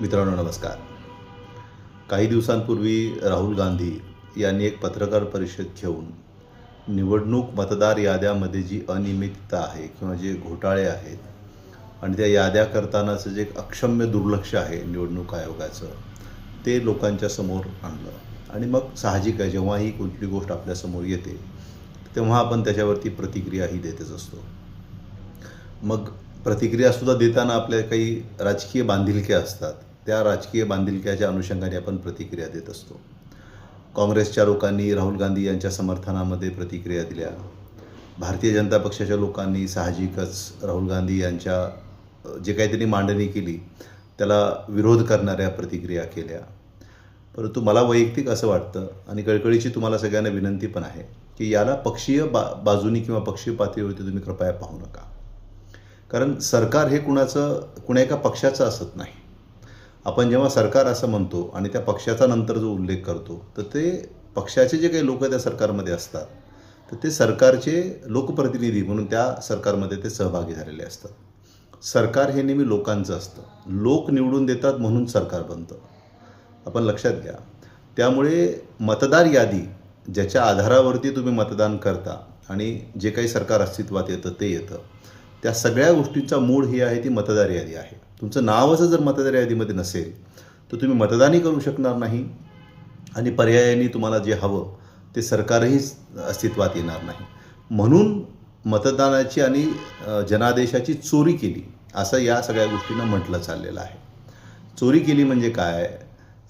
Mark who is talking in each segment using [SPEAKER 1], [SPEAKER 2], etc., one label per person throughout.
[SPEAKER 1] मित्रांनो नमस्कार. काही दिवसांपूर्वी राहुल गांधी यांनी एक पत्रकार परिषद घेऊन निवडणूक मतदार याद्यामध्ये जी अनियमितता आहे किंवा जे घोटाळे आहेत आणि त्या याद्या करतानाचं जे एक अक्षम्य दुर्लक्ष आहे निवडणूक आयोगाचं ते लोकांच्या समोर आणलं. आणि मग साहजिक आहे जेव्हाही कुठली गोष्ट आपल्यासमोर येते तेव्हा आपण त्याच्यावरती प्रतिक्रियाही देतच असतो. मग प्रतिक्रियासुद्धा देताना आपल्या काही राजकीय बांधिलक्या असतात. त्या राजकीय बांधिलक्याच्या अनुषंगाने आपण प्रतिक्रिया देत असतो. काँग्रेसच्या लोकांनी राहुल गांधी यांच्या समर्थनामध्ये प्रतिक्रिया दिल्या. भारतीय जनता पक्षाच्या लोकांनी साहजिकच राहुल गांधी यांच्या जे काही त्यांनी मांडणी केली त्याला विरोध करणाऱ्या प्रतिक्रिया केल्या. परंतु मला वैयक्तिक असं वाटतं आणि कळकळीची तुम्हाला सगळ्यांना विनंती पण आहे की याला पक्षीय बा बाजूनी किंवा पक्षीय पातळीवरती तुम्ही कृपया पाहू नका. कारण सरकार हे कुणाचं कुणा एका पक्षाचं असत नाही. आपण जेव्हा सरकार असं म्हणतो आणि त्या पक्षाचा नंतर जो उल्लेख करतो तर ते पक्षाचे जे काही लोक त्या सरकारमध्ये असतात तर ते सरकारचे लोकप्रतिनिधी म्हणून त्या सरकारमध्ये ते सहभागी झालेले असतात. सरकार हे नेहमी लोकांचं असतं. लोक निवडून देतात म्हणून सरकार बनतं. आपण लक्षात घ्या. त्यामुळे मतदार यादी ज्याच्या आधारावरती तुम्ही मतदान करता आणि जे काही सरकार अस्तित्वात येतं ते येतं त्या सगळ्या गोष्टींचा मूळ ही आहे ती मतदार यादी आहे. तुमचं नावच जर मतदार यादीमध्ये नसेल तर तुम्ही मतदानही करू शकणार नाही आणि पर्यायाने तुम्हाला जे हवं ते सरकारही अस्तित्वात येणार नाही. म्हणून मतदानाची आणि जनादेशाची चोरी केली असं या सगळ्या गोष्टींना म्हटलं चाललेलं आहे. चोरी केली म्हणजे काय?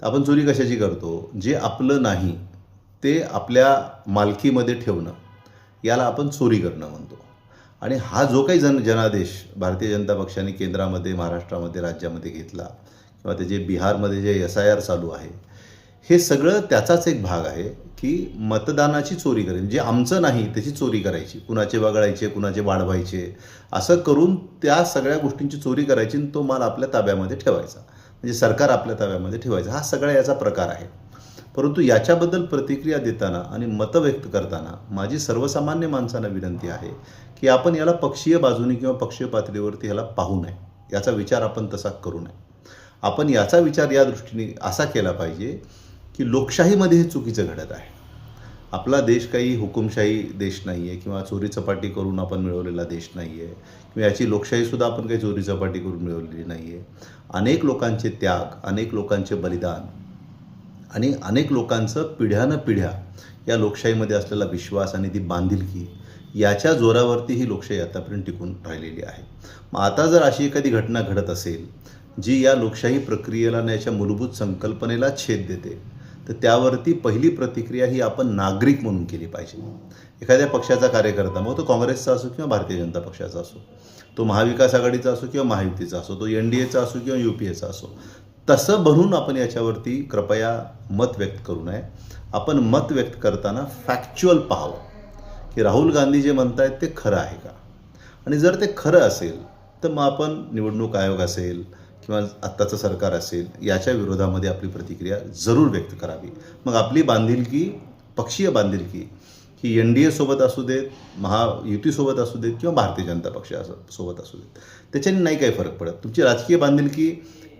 [SPEAKER 1] आपण चोरी कशाची करतो? जे आपलं नाही ते आपल्या मालकीमध्ये ठेवणं याला आपण चोरी करणं म्हणतो. आणि हा जो काही जन जनादेश भारतीय जनता पक्षाने केंद्रामध्ये महाराष्ट्रामध्ये राज्यामध्ये घेतला किंवा त्याचे बिहारमध्ये जे एस आय आर चालू आहे हे सगळं त्याचाच एक भाग आहे की मतदानाची चोरी करेल जे आमचं नाही त्याची चोरी करायची. कुणाचे वगळायचे कुणाचे वाढवायचे असं करून त्या सगळ्या गोष्टींची चोरी करायची आणि तो माल आपल्या ताब्यामध्ये ठेवायचा. म्हणजे सरकार आपल्या ताब्यामध्ये ठेवायचं. हा सगळा याचा प्रकार आहे. परंतु याच्याबद्दल प्रतिक्रिया देताना आणि मतं व्यक्त करताना माझी सर्वसामान्य माणसांना विनंती आहे की आपण याला पक्षीय बाजूने किंवा पक्षीय पातळीवरती ह्याला पाहू नये. याचा विचार आपण तसा करू नये. आपण याचा विचार या दृष्टीने असा केला पाहिजे की लोकशाहीमध्ये हे चुकीचं घडत आहे. आपला देश काही हुकुमशाही देश नाही आहे किंवा चोरी चपाटी करून आपण मिळवलेला देश नाही आहे किंवा याची लोकशाहीसुद्धा आपण काही चोरी चपाटी करून मिळवलेली नाही आहे अनेक लोकांचे त्याग अनेक लोकांचे बलिदान आणि अनेक लोकांचं पिढ्यानं पिढ्या या लोकशाहीमध्ये असलेला विश्वास आणि ती बांधिलकी याच्या जोरावरती ही लोकशाही आतापर्यंत टिकून राहिलेली आहे. मग आता जर अशी एखादी घटना घडत असेल जी या लोकशाही प्रक्रियेला आणि याच्या मूलभूत संकल्पनेला छेद देते तर त्यावरती पहिली प्रतिक्रिया ही आपण नागरिक म्हणून केली पाहिजे. एखाद्या पक्षाचा कार्यकर्ता मग तो काँग्रेसचा असो किंवा भारतीय जनता पक्षाचा असो तो महाविकास आघाडीचा असो किंवा महायुतीचा असो तो एन डी एचा असो किंवा यू पी एचा असो तसं बनून आपण याच्यावरती कृपया मत व्यक्त करू नये. आपण मत व्यक्त करताना फॅक्च्युअल पाहावं. की राहुल गांधी जे म्हणत आहेत ते खरं आहे का? आणि जर ते खरं असेल तर मग आपण निवडणूक आयोग असेल किंवा आत्ताचं सरकार असेल याच्या विरोधामध्ये आपली प्रतिक्रिया जरूर व्यक्त करावी. मग आपली बांधिलकी पक्षीय बांधिलकी की एन डी एसोबत असू देत महायुतीसोबत असू देत किंवा भारतीय जनता पक्ष सोबत असू देत. त्याच्याने नाही काही फरक पडत. तुमची राजकीय बांधिलकी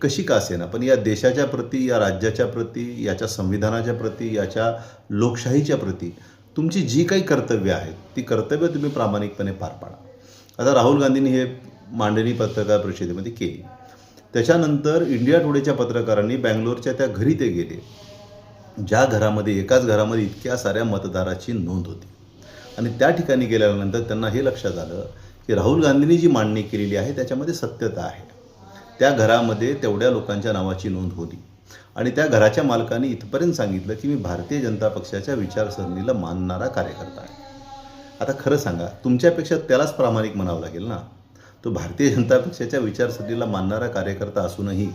[SPEAKER 1] कशी का असेना? पण या देशाच्या प्रती या राज्याच्या प्रती याच्या संविधानाच्या प्रती याच्या लोकशाहीच्या प्रती तुमची जी काही कर्तव्य आहेत ती कर्तव्य तुम्ही प्रामाणिकपणे पार पाडा. आता राहुल गांधींनी हे मांडणी पत्रकार परिषदेमध्ये केली. त्याच्यानंतर इंडिया टुडेच्या पत्रकारांनी बँगलोरच्या त्या घरी ते गेले. ज्या घरामध्ये एकाच घरामध्ये इतक्या साऱ्या मतदाराची नोंद होती. आणि त्या ठिकाणी गेल्यानंतर त्यांना हे लक्षात आलं की राहुल गांधींनी जी मांडणी केलेली आहे त्याच्यामध्ये सत्यता आहे. त्या घरामध्ये तेवढ्या लोकांच्या नावाची नोंद होती. आणि त्या घराच्या मालकाने इथपर्यंत सांगितलं की मी भारतीय जनता पक्षाच्या विचारसरणीला मानणारा कार्यकर्ता आहे. आता खरं सांगा तुमच्यापेक्षा त्यालाच प्रामाणिक म्हणावं लागेल ना? तो भारतीय जनता पक्षाच्या विचारसरणीला मानणारा कार्यकर्ता असूनही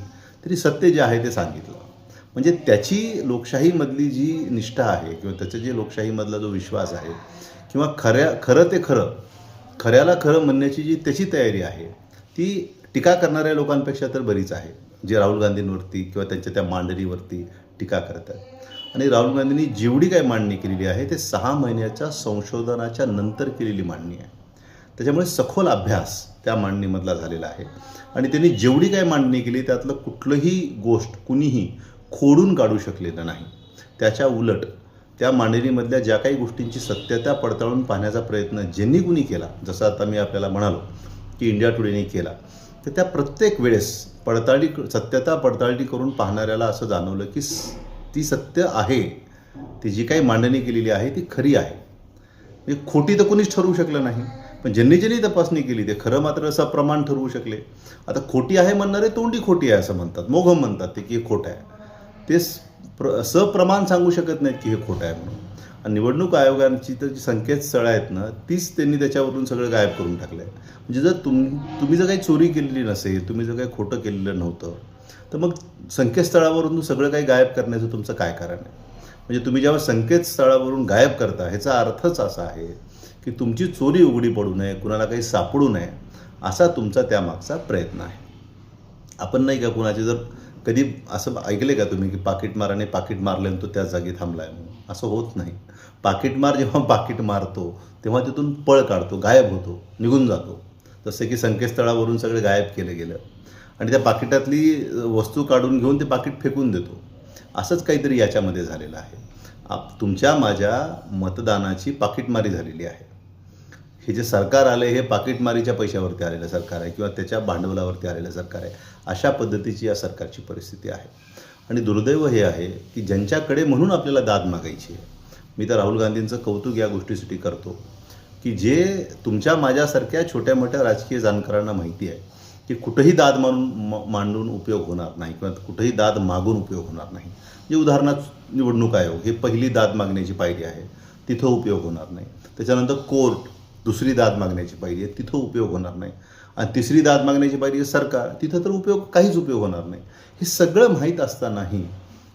[SPEAKER 1] तरी सत्य जे आहे ते सांगितलं. म्हणजे त्याची लोकशाहीमधली जी निष्ठा आहे किंवा त्याचं जे लोकशाहीमधला जो विश्वास आहे किंवा खऱ्या खरं ते खरं खऱ्याला खरं म्हणण्याची जी त्याची तयारी आहे ती टीका करणाऱ्या लोकांपेक्षा तर बरीच आहे जे राहुल गांधींवरती किंवा त्यांच्या त्या मांडणीवरती टीका करतात. आणि राहुल गांधींनी जेवढी काही मांडणी केलेली आहे ते सहा महिन्याच्या संशोधनाच्या नंतर केलेली मांडणी आहे. त्याच्यामुळे सखोल अभ्यास त्या मांडणीमधला झालेला आहे. आणि त्यांनी जेवढी काही मांडणी केली त्यातलं कुठलंही गोष्ट कुणीही खोडून काढू शकलेलं नाही. त्याच्या उलट त्या मांडणीमधल्या ज्या काही गोष्टींची सत्यता पडताळून पाहण्याचा प्रयत्न ज्यांनी कुणी केला जसं आता मी आपल्याला म्हणालो की इंडिया टुडेने केला तर त्या प्रत्येक वेळेस पडताळी सत्यता पडताळणी करून पाहणाऱ्याला असं जाणवलं की स- ती सत्य आहे ती जी काही मांडणी केलेली आहे ती खरी आहे. म्हणजे खोटी तर कोणीच ठरवू शकलं नाही पण ज्यांनी ज्यांनी तपासणी केली ते खरं मात्र असं प्रमाण ठरवू शकले. आता खोटी आहे म्हणणारे तोंडी खोटी आहे असं म्हणतात मोघम म्हणतात ते की खोट खोटं आहे. ते स- प्र सप्रमाण सांगू शकत नाहीत की हे खोटं आहे म्हणून. आणि निवडणूक आयोगांची तर जी संकेतस्थळं आहेत ना तीच त्यांनी त्याच्यावरून सगळं गायब करून टाकलं आहे म्हणजे जर तुम तुम्ही जर काही चोरी केलेली नसेल तुम्ही जर काही खोटं केलेलं नव्हतं तर मग संकेतस्थळावरून सगळं काही गायब करण्याचं तुमचं काय कारण आहे? म्हणजे तुम्ही जेव्हा संकेतस्थळावरून गायब करता ह्याचा अर्थच असा आहे की तुमची चोरी उघडी पडू नये कुणाला काही सापडू नये असा तुमचा त्यामागचा प्रयत्न आहे. आपण नाही का कुणाचे जर कधी असं ऐकले का तुम्ही की पाकिट माराने पाकिट मारले आणि तो त्याच जागी थांबलाय म्हणून? असं होत नाही. पाकिटमार जेव्हा पाकिट मारतो तेव्हा तिथून पळ काढतो गायब होतो निघून जातो. जसं की संकेतस्थळावरून सगळे गायब केलं गेलं. आणि त्या पाकिटातली वस्तू काढून घेऊन ते पाकिट फेकून देतो. असंच काहीतरी याच्यामध्ये झालेलं आहे. आप तुमच्या माझ्या मतदानाची पाकिटमारी झालेली आहे. हे जे सरकार आलं हे पाकिटमारीच्या पैशावरती आलेलं सरकार आहे किंवा त्याच्या भांडवलावरती आलेलं सरकार आहे अशा पद्धतीची या सरकारची परिस्थिती आहे. आणि दुर्दैव हे आहे की ज्यांच्याकडे म्हणून आपल्याला दाद मागायची आहे मी तर राहुल गांधींचं कौतुक या गोष्टीसाठी करतो की जे तुमच्या माझ्यासारख्या छोट्या मोठ्या राजकीय जाणकारांना माहिती आहे की कुठंही दाद मानून म- मांडून उपयोग होणार नाही किंवा कुठंही दाद मागून उपयोग होणार नाही. जे उदाहरणार्थ निवडणूक आयोग हे पहिली दाद मागण्याची पायरी आहे तिथं उपयोग होणार नाही. त्याच्यानंतर कोर्ट दुसरी दाद मागण्याची पायरी आहे तिथं उपयोग होणार नाही. आणि तिसरी दाद मागण्याची पायरी आहे सरकार तिथं तर उपयोग काहीच उपयोग होणार नाही. हे सगळं माहीत असतानाही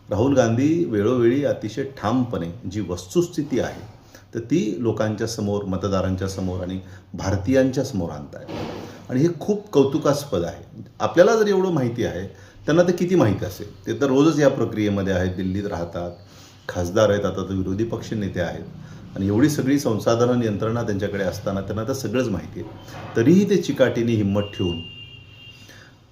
[SPEAKER 1] राहुल गांधी वेळोवेळी अतिशय ठामपणे जी वस्तुस्थिती आहे तर ती लोकांच्या समोर मतदारांच्या समोर आणि भारतीयांच्या समोर आणत आहेत आणि हे खूप कौतुकास्पद आहे. आपल्याला जर एवढं माहिती आहे त्यांना ते किती माहिती असेल? ते तर रोजच या प्रक्रियेमध्ये आहेत दिल्लीत राहतात. खासदार आहेत आता तर विरोधी पक्ष नेते आहेत. आणि एवढी सगळी संसाधन यंत्रणा त्यांच्याकडे असताना त्यांना तर सगळंच माहिती आहे. तरीही ते चिकाटीने हिंमत ठेवून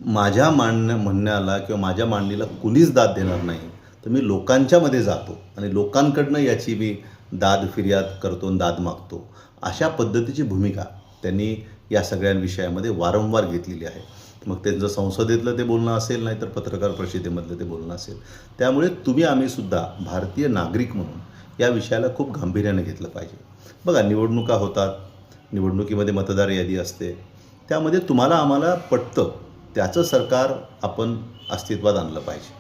[SPEAKER 1] माझ्या मांडण्या म्हणण्याला किंवा माझ्या मांडणीला कुणीच दाद देणार नाही. तर मी लोकांच्यामध्ये जातो आणि लोकांकडनं याची मी दाद फिर्याद करतो आणि दाद मागतो. अशा पद्धतीची भूमिका त्यांनी या सगळ्या विषयामध्ये वारंवार घेतलेली आहे. मग त्यांचं संसदेतलं ते बोलणं असेल नाही तर पत्रकार परिषदेमधलं ते बोलणं असेल. त्यामुळे तुम्ही आम्ही सुद्धा भारतीय नागरिक म्हणून या विषयाला खूप गांभीर्याने घेतलं पाहिजे. बघा निवडणुका होतात. निवडणुकीमध्ये मतदार यादी असते. त्यामध्ये तुम्हाला आम्हाला पटतं त्याचं सरकार आपण अस्तित्वात आणलं पाहिजे.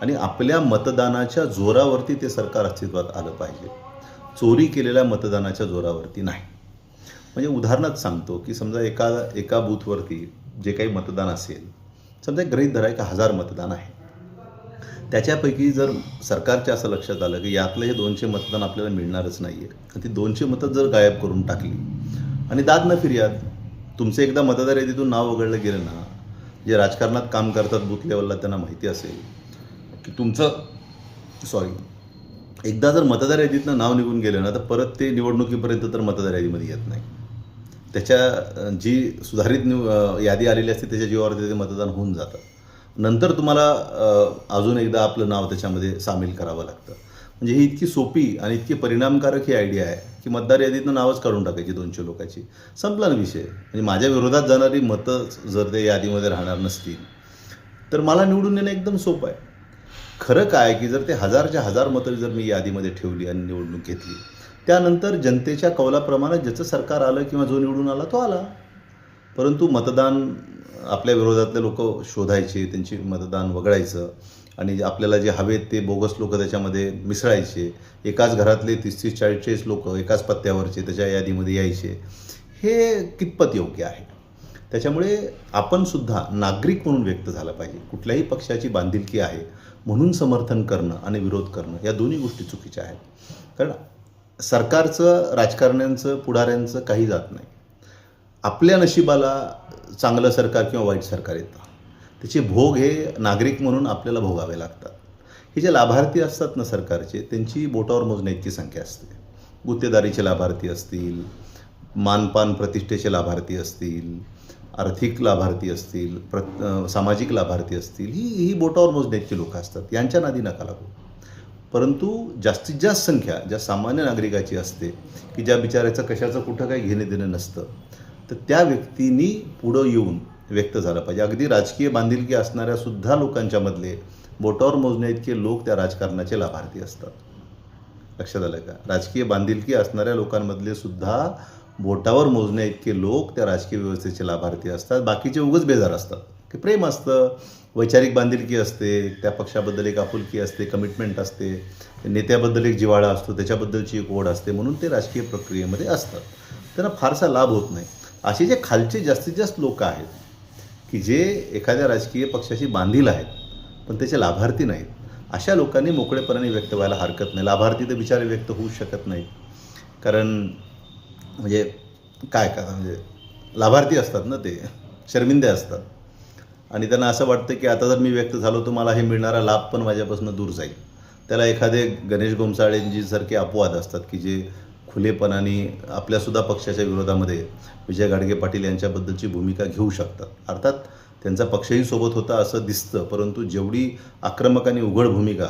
[SPEAKER 1] आणि आपल्या मतदानाच्या जोरावरती ते सरकार अस्तित्वात आलं पाहिजे. चोरी केलेल्या मतदानाच्या जोरावरती नाही. म्हणजे उदाहरणात सांगतो की समजा एका एका बूथवरती जे काही मतदान असेल समजा एक गृहीत धरा एक हजार मतदान आहे. त्याच्यापैकी जर सरकारच्या असं लक्षात आलं की यातलं हे दोनशे मतदान आपल्याला मिळणारच नाही आहे ती दोनशे मतं जर गायब करून टाकली आणि दाद न फिर्याद तुमचं एकदा मतदार यादीतून नाव वगळलं गेलं ना जे राजकारणात काम करतात बूथ लेवलला त्यांना माहिती असेल की तुमचं सॉरी एकदा जर मतदार यादीतनं नाव निघून गेलं ना तर परत ते निवडणुकीपर्यंत तर मतदार यादीमध्ये येत नाही. त्याच्या जी सुधारित निव यादी आलेली असते त्याच्या जीवावरती ते मतदान होऊन जातं. नंतर तुम्हाला अजून एकदा आपलं नाव त्याच्यामध्ये सामील करावं लागतं. म्हणजे ही इतकी सोपी आणि इतकी परिणामकारक ही आयडिया आहे की मतदार यादीतनं नावच काढून टाकायची दोनशे लोकांची. संपला ना विषय. म्हणजे माझ्या विरोधात जाणारी मतं जर ते यादीमध्ये राहणार नसतील तर मला निवडून येणं एकदम सोपं आहे. खरं काय की जर ते हजारच्या हजार मतं जर मी यादीमध्ये ठेवली आणि निवडणूक घेतली त्यानंतर जनतेच्या कौलाप्रमाणे ज्याचं सरकार आलं किंवा जो निवडून आला तो आला. परंतु मतदान आपल्या विरोधातले लोक शोधायचे त्यांची मतदान वगळायचं आणि आपल्याला जे हवेत ते बोगस लोक त्याच्यामध्ये मिसळायचे. एकाच घरातले तीस तीस चाळीस चाळीस लोक एकाच पत्त्यावरचे त्याच्या यादीमध्ये यायचे. हे कितपत योग्य आहे? त्याच्यामुळे आपणसुद्धा नागरिक म्हणून व्यक्त झालं पाहिजे. कुठल्याही पक्षाची बांधिलकी आहे म्हणून समर्थन करणं आणि विरोध करणं या दोन्ही गोष्टी चुकीच्या आहेत. कारण सरकारचं राजकारण्यांचं पुढाऱ्यांचं काही जात नाही. आपल्या नशिबाला चांगलं सरकार किंवा वाईट सरकार येतं. त्याचे भोग हे नागरिक म्हणून आपल्याला भोगावे लागतात. हे जे लाभार्थी असतात ना सरकारचे त्यांची बोटावर मोजण्या इतकी संख्या असते. गुत्तेदारीचे लाभार्थी असतील मानपान प्रतिष्ठेचे लाभार्थी असतील आर्थिक लाभार्थी असतील प्र सामाजिक लाभार्थी असतील ही ही बोटावर मोजण्याची लोकं असतात. यांच्या नादी नका लागू. परंतु जास्तीत जास्त संख्या ज्या सामान्य नागरिकाची असते की ज्या बिचाऱ्याचं कशाचं कुठं काही घेणं देणं नसतं तर त्या व्यक्तींनी पुढं येऊन व्यक्त झालं पाहिजे. अगदी राजकीय बांधिलकी असणाऱ्या सुद्धा बोटावर मोजण्या इतके लोक त्या राजकारणाचे लाभार्थी असतात. लक्षात आलं का? राजकीय बांधिलकी असणाऱ्या लोकांमधले सुद्धा बोटावर मोजण्या इतके लोक त्या राजकीय व्यवस्थेचे लाभार्थी असतात. बाकीचे उगच बेजार असतात. की प्रेम असतं. वैचारिक बांधिलकी असते. त्या पक्षाबद्दल एक आपुलकी असते. कमिटमेंट असते. नेत्याबद्दल एक जिव्हाळा असतो. त्याच्याबद्दलची एक ओढ असते. म्हणून ते राजकीय प्रक्रियेमध्ये असतात. त्यांना फारसा लाभ होत नाही. असे जे खालचे जास्तीत जास्त लोक आहेत की जे एखाद्या राजकीय पक्षाशी बांधील आहेत पण त्याचे लाभार्थी नाहीत. अशा लोकांनी मोकळेपणाने व्यक्त व्हायला हरकत नाही. लाभार्थी तर बिचारे व्यक्त होऊ शकत नाहीत. कारण म्हणजे काय का म्हणजे लाभार्थी असतात ना ते शर्मिंदे असतात. आणि त्यांना असं वाटतं की आता जर मी व्यक्त झालो तर मला हे मिळणारा लाभ पण माझ्यापासून दूर जाईल. त्याला एखादे गणेश गोमसाळेंजीसारखे अपवाद असतात की जे खुलेपणाने आपल्यासुद्धा पक्षाच्या विरोधामध्ये विजय गाडगे पाटील यांच्याबद्दलची भूमिका घेऊ शकतात. अर्थात त्यांचा पक्षही सोबत होता असं दिसतं परंतु जेवढी आक्रमक आणि उघड भूमिका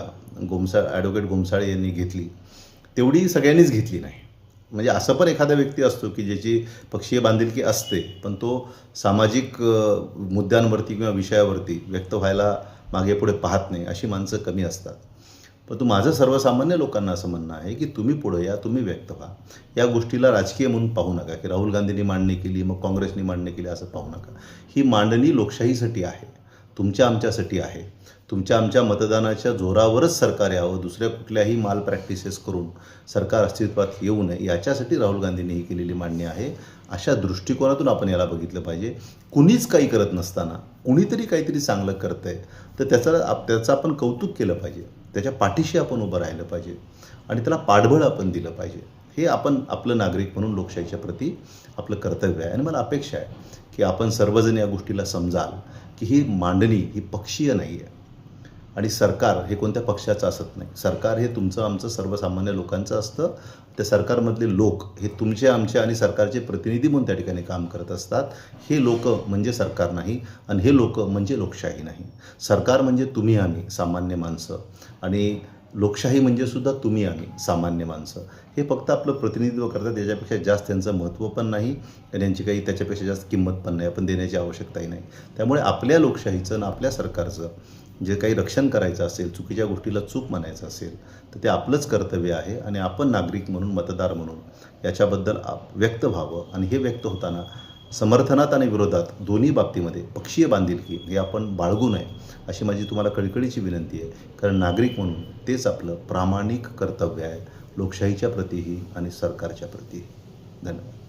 [SPEAKER 1] गोमसाळ ॲडव्होकेट गोमसाळे यांनी घेतली तेवढी सगळ्यांनीच घेतली नाही. म्हणजे असं पण एखादा व्यक्ती असतो की ज्याची पक्षीय बांधिलकी असते पण तो सामाजिक मुद्द्यांवरती किंवा विषयावरती व्यक्त व्हायला मागे पुढे पाहत नाही अशी माणसं कमी असतात. परंतु माझं सर्वसामान्य लोकांना असं म्हणणं आहे की तुम्ही पुढे या तुम्ही व्यक्त व्हा. या गोष्टीला राजकीय म्हणून पाहू नका की राहुल गांधींनी मांडणी केली मग काँग्रेसनी मांडणी केली असं पाहू नका. ही मांडणी लोकशाहीसाठी आहे तुमच्या आमच्यासाठी आहे. तुमच्या आमच्या मतदानाच्या जोरावरच सरकार यावं दुसऱ्या कुठल्याही माल प्रॅक्टिसेस करून सरकार अस्तित्वात येऊ नये याच्यासाठी राहुल गांधींनी ही केलेली मांडणी आहे. अशा दृष्टिकोनातून आपण याला बघितलं पाहिजे. कुणीच काही करत नसताना कुणीतरी काहीतरी चांगलं करतं आहे तर त्याचा आप त्याचं आपण कौतुक केलं पाहिजे. त्याच्या पाठीशी आपण उभं राहिलं पाहिजे आणि त्याला पाठबळ आपण दिलं पाहिजे. हे आपण आपलं नागरिक म्हणून लोकशाहीच्या प्रती आपलं कर्तव्य आहे. आणि मला अपेक्षा आहे की आपण सर्वजण या गोष्टीला समजाल की ही मांडणी ही पक्षीय नाही आहे आणि सरकार हे कोणत्या पक्षाचं असत नाही. सरकार हे तुमचं आमचं सर्वसामान्य लोकांचं असतं. त्या सरकारमधले लोक हे तुमचे आमचे आणि सरकारचे प्रतिनिधी म्हणून त्या ठिकाणी काम करत असतात. हे लोक म्हणजे सरकार नाही आणि हे लोक म्हणजे लोकशाही नाही. सरकार म्हणजे तुम्ही आम्ही सामान्य माणसं. आणि लोकशाही म्हणजे सुद्धा तुम्ही आम्ही सामान्य माणसं. हे फक्त आपलं प्रतिनिधित्व करतात त्याच्यापेक्षा जास्त त्यांचं महत्त्व पण नाही आणि यांची काही त्याच्यापेक्षा जास्त किंमत पण नाही. आपण देण्याची आवश्यकताही नाही. त्यामुळे आपल्या लोकशाहीचं आणि आपल्या सरकारचं जे काही रक्षण करायचं असेल चुकीच्या गोष्टीला चूक म्हणायचं असेल तर ते आपलंच कर्तव्य आहे आणि आपण नागरिक म्हणून मतदार म्हणून याच्याबद्दल आप व्यक्त व्हावं. आणि हे व्यक्त होताना समर्थनात आणि विरोधात दोन्ही बाबतीमध्ये पक्षीय बांधिलकी हे आपण बाळगू नये अशी माझी तुम्हाला कळकळीची विनंती आहे. कारण नागरिक म्हणून तेच आपलं प्रामाणिक कर्तव्य आहे लोकशाहीच्या प्रतीही आणि सरकारच्या प्रतीही. धन्यवाद.